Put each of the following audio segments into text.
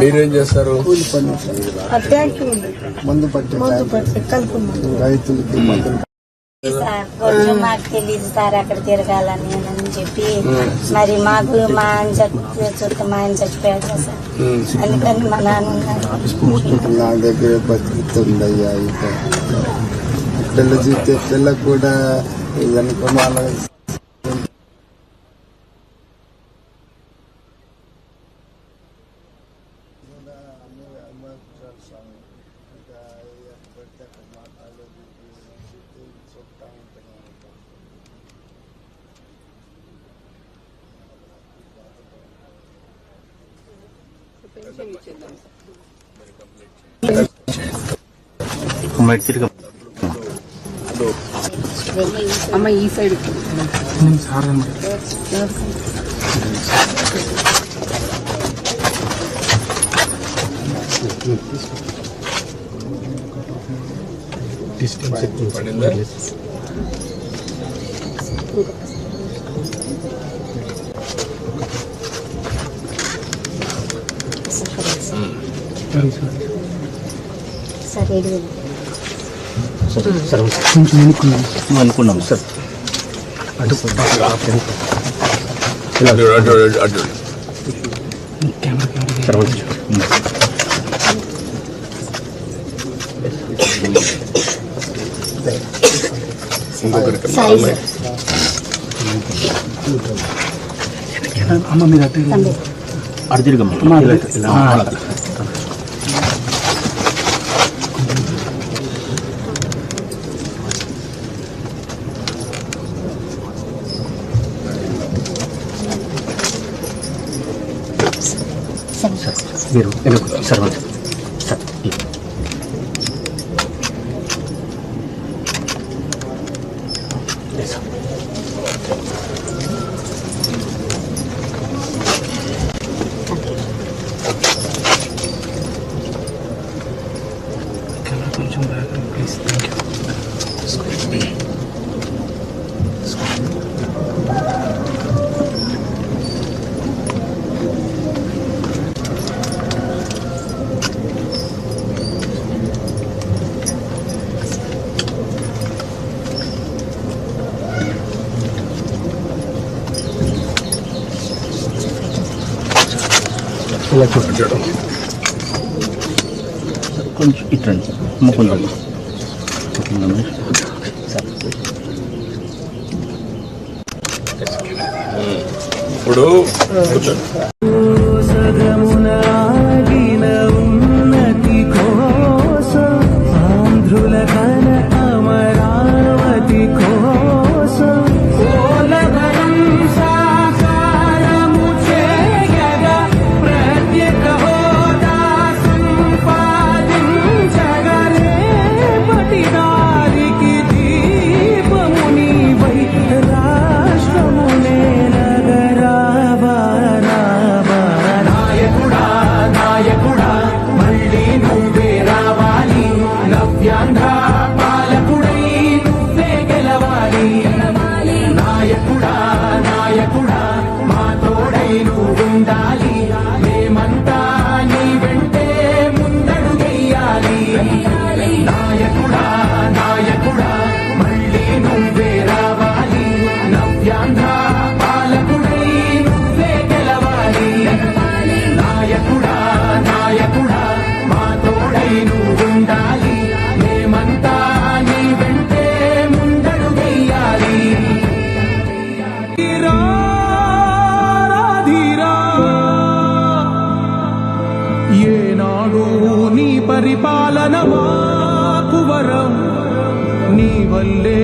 మీరేం చేస్తారు? ట్యాంక్ ఉంది. మందు పట్టి మందు పట్టి కలుపు రైతులకి సార్ కొంచెం మాకు తెలియదు సార్ అక్కడ తిరగాలని అని చెప్పి మరి మాకు మా ఆయన చచ్చి చూస్తే మా ఆయన చచ్చిపోయాడు కదా సార్ అందుకని మా నాన్న ఉన్నారు నా దగ్గర బతుకుతుందయ్యా ఇక పిల్ల చూస్తే పిల్లకు కూడా అనుకున్న వాళ్ళ అమ్మ ఈ సైడ్ పడిందా సార్ ఏడు వేలు. అనుకున్నాం సార్ అటు అటు అటు అటు ఇంకొకరికి సాయి సార్ అమ్మ మీరు అటు తండ్రి అటు తిరగమ్మ ఇలా ఇలా అలా. సార్ మీరు వెనక్కు సర్వంత్ సార్ ఇలా చూడండి కొంచెం ఇట్రండి ముకుందండి ఇప్పుడు వల్లే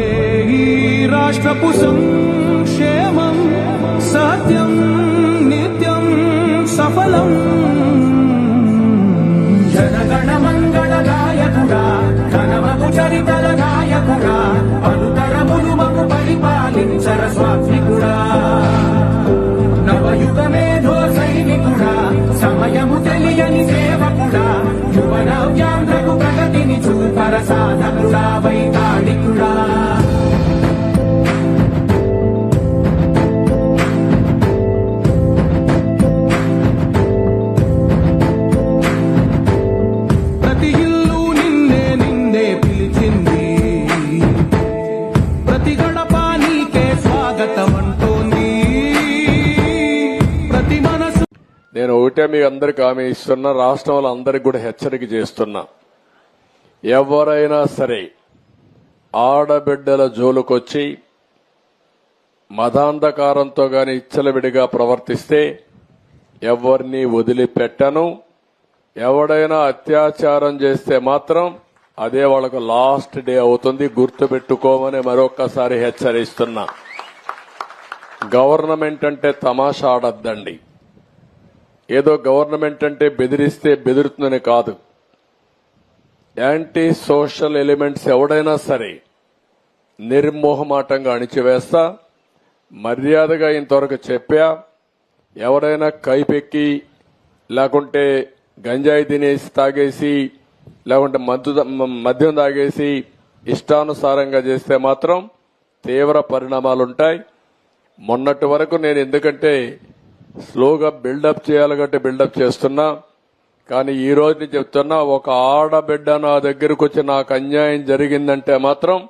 ఈ రాష్ట్రపు సంక్షేమం సత్యం నిత్యం సఫలం. జనగణ మంగళ గాయకుడా ఘనమగు చరితల గాయకుడా పలుతరములు మగు పరిపాలించర స్వాత్మికుడా. నవయుగ మేధో సైనికుడా సమయము తెలియని సేవకుడా యువన వ్యాంధ్రకు ప్రగతిని చూపర సాధకుడా. వై ఒకటే మీ అందరికి ఆమె ఇస్తున్నా రాష్ట్రంలో అందరికి కూడా హెచ్చరిక చేస్తున్నా. ఎవరైనా సరే ఆడబిడ్డల జోలుకొచ్చి మదాంధకారంతో గాని ఇచ్చలవిడిగా ప్రవర్తిస్తే ఎవరిని వదిలిపెట్టను. ఎవడైనా అత్యాచారం చేస్తే మాత్రం అదే వాళ్ళకు లాస్ట్ డే అవుతుంది. గుర్తుపెట్టుకోమని మరొక్కసారి హెచ్చరిస్తున్నా. గవర్నమెంట్ అంటే తమాషా ఆడద్దండి. ఏదో గవర్నమెంట్ అంటే బెదిరిస్తే బెదిరుతుందని కాదు. యాంటీ సోషల్ ఎలిమెంట్స్ ఎవడైనా సరే నిర్మోహమాటంగా అణిచివేస్తా మర్యాదగా ఇంతవరకు చెప్పా ఎవరైనా కైపెక్కి లేకుంటే గంజాయి తినేసి తాగేసి లేకుంటే మద్దు మద్యం తాగేసి ఇష్టానుసారంగా చేస్తే మాత్రం తీవ్ర పరిణామాలుంటాయి. మొన్నటి వరకు నేను ఎందుకంటే స్లోగా బిల్డప్ చేయాలి కాబట్టి బిల్డప్ చేస్తున్నా. కానీ ఈ రోజు నుంచి చెప్తున్నా ఒక ఆడబిడ్డ నా దగ్గరకు వచ్చి నాకు అన్యాయం జరిగిందంటే మాత్రం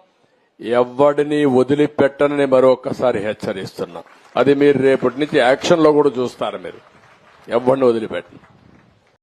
ఎవడిని వదిలిపెట్టనని మరొకసారి హెచ్చరిస్తున్నా. అది మీరు రేపటి నుంచి యాక్షన్లో కూడా చూస్తారు మీరు. ఎవరిని వదిలిపెట్టను.